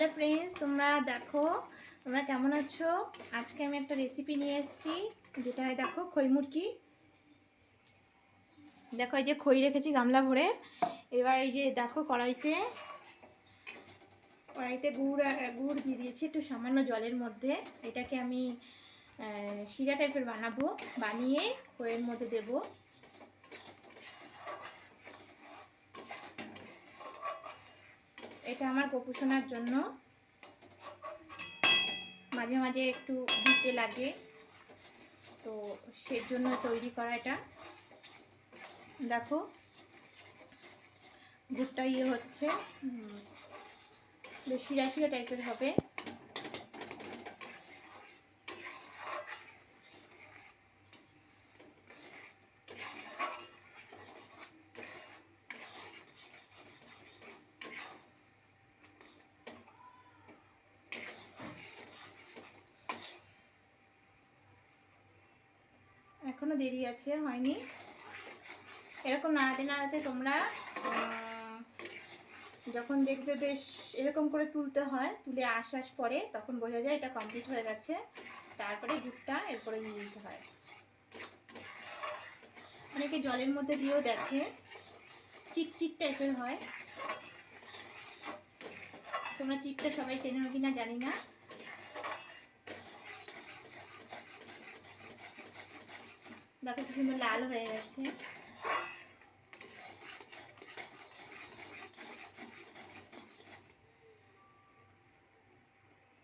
Hello friends তোমরা দেখো, তোমরা কেমন আছো? আজকে আমি একটা রেসিপি নিয়ে এসেছি, যেটা হয় দেখো, খই মুরগি দেখো, এই যে খই রেখেছি গামলা ভরে। এবার এই যে দেখো কড়াইতে কড়াইতে গুড় গুড় দিয়ে দিয়েছি একটু সামান্য জলের মধ্যে। এটাকে আমি শিরা টাইপের বানাবো, বানিয়ে খইয়ের মধ্যে দেবো। এটা আমার গোপুসোনার জন্য। মাঝে মাঝে একটু দিতে লাগে। তো সেই জন্য তৈরি করা এটা। দেখো, গুড়টা ইয়ে হচ্ছে। বেশি শিরা টাইপের হবে। এখনও দেরি আছে, হয়নি। এরকম নাড়াতে নাড়াতে তোমরা যখন দেখবে বেশ এরকম করে তুলতে হয়, তুলে আশ আশ পরে তখন বোঝা যায় এটা কমপ্লিট হয়ে গেছে। তারপরে দুধটা এরপরে নিয়ে নিতে হয়। অনেকে জলের মধ্যে দিয়েও দেখে, চিটচিট টাইপের হয়। তোমরা চিটটা সবাই চেনো কিনা জানি না। দেখো কি সুন্দর লাল হয়ে গেছে।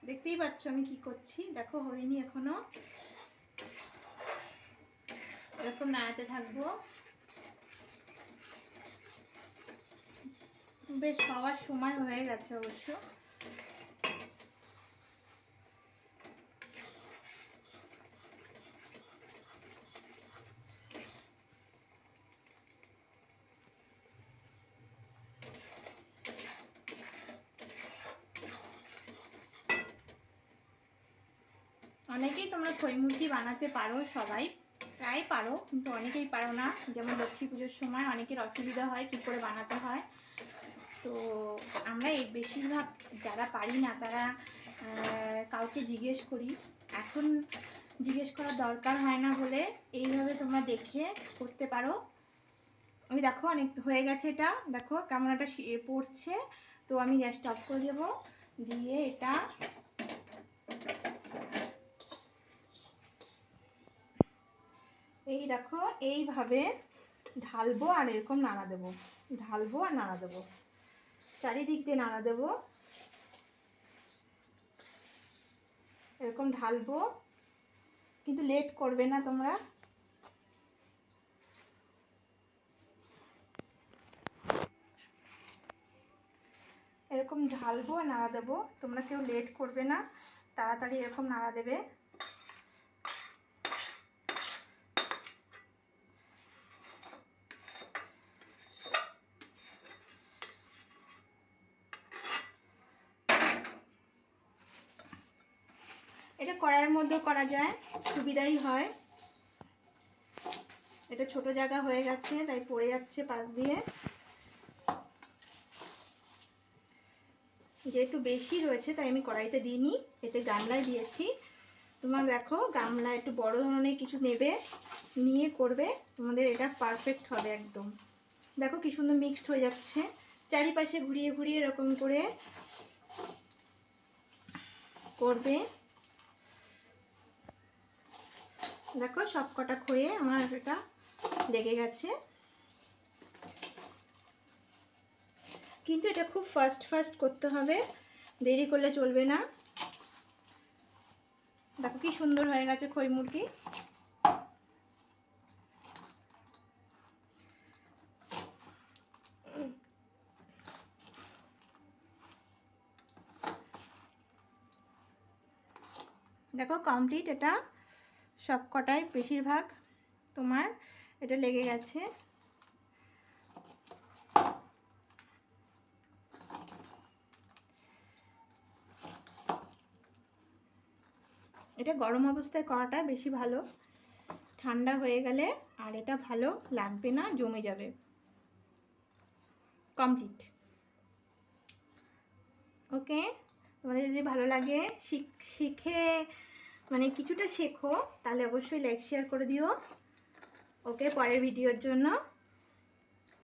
দেখতেই পাচ্ছ আমি কি করছি? দেখো, হয়নি এখনও। এরকম নাড়াতে থাকব। বেশ হওয়ার সময় হয়ে গেছে অবশ্য। অনেকেই তোমরা খই বানাতে পারো, সবাই প্রায় পারো, কিন্তু অনেকেই পারো না। যেমন লক্ষ্মী পুজোর সময় অনেকের অসুবিধা হয় কী করে বানাতে হয়। তো আমরা এই বেশিরভাগ যারা পারি না, তারা কাউকে জিজ্ঞেস করি। এখন জিজ্ঞেস করার দরকার হয় না বলে এইভাবে তোমরা দেখে করতে পারো। আমি দেখো অনেক হয়ে গেছে এটা। দেখো কেমন একটা পড়ছে। তো আমি গ্যাসটা অফ করে দেবো। দিয়ে এটা এই দেখো, এইভাবে ঢালবো আর এরকম নাড়া দেবো। ঢালবো আর নাড়া দেবো। চারিদিক দিয়ে নাড়া দেবো। এরকম ঢালবো। কিন্তু লেট করবে না তোমরা। এরকম ঢালবো আর নাড়া দেবো। তোমরা কেউ লেট করবে না। তাড়াতাড়ি এরকম নাড়া দেবে এটা কড়াইয়ের মধ্যে করা যায়, সুবিধাই হয়। এটা ছোট জায়গা হয়ে গেছে, তাই পড়ে যাচ্ছে পাশ দিয়ে। যেহেতু বেশি রয়েছে, তাই আমি কড়াইতে দিইনি, এতে গামলায় দিয়েছি। তোমার দেখো, গামলা একটু বড় ধরনের কিছু নেবে, নিয়ে করবে, তোমাদের এটা পারফেক্ট হবে একদম। দেখো কি সুন্দর মিক্সড হয়ে যাচ্ছে, চারিপাশে ঘুরিয়ে ঘুরিয়ে এরকম করে করবে। দেখো সব কটা খয়ে আমার এটা লেগে গেছে। কিন্তু এটা খুব ফাস্ট ফাস্ট করতে হবে। দেরি করলে চলবে না। দেখো কি সুন্দর হয়ে গেছে খই মুরগি। দেখো কমপ্লিট এটা। সব কটাই বেশিরভাগ তোমার এটা লেগে গেছে। এটা গরম অবস্থায় করাটা বেশি ভালো। ঠান্ডা হয়ে গেলে আর এটা ভালো লাগবে না, জমে যাবে। কমপ্লিট। ওকে? তোমাদের যদি ভালো লাগে, শিখ- শিখে মানে কিছুটা শেখো তাহলে অবশ্যই লাইক শেয়ার করে দিও। ওকে পরের ভিডিওর জন্য।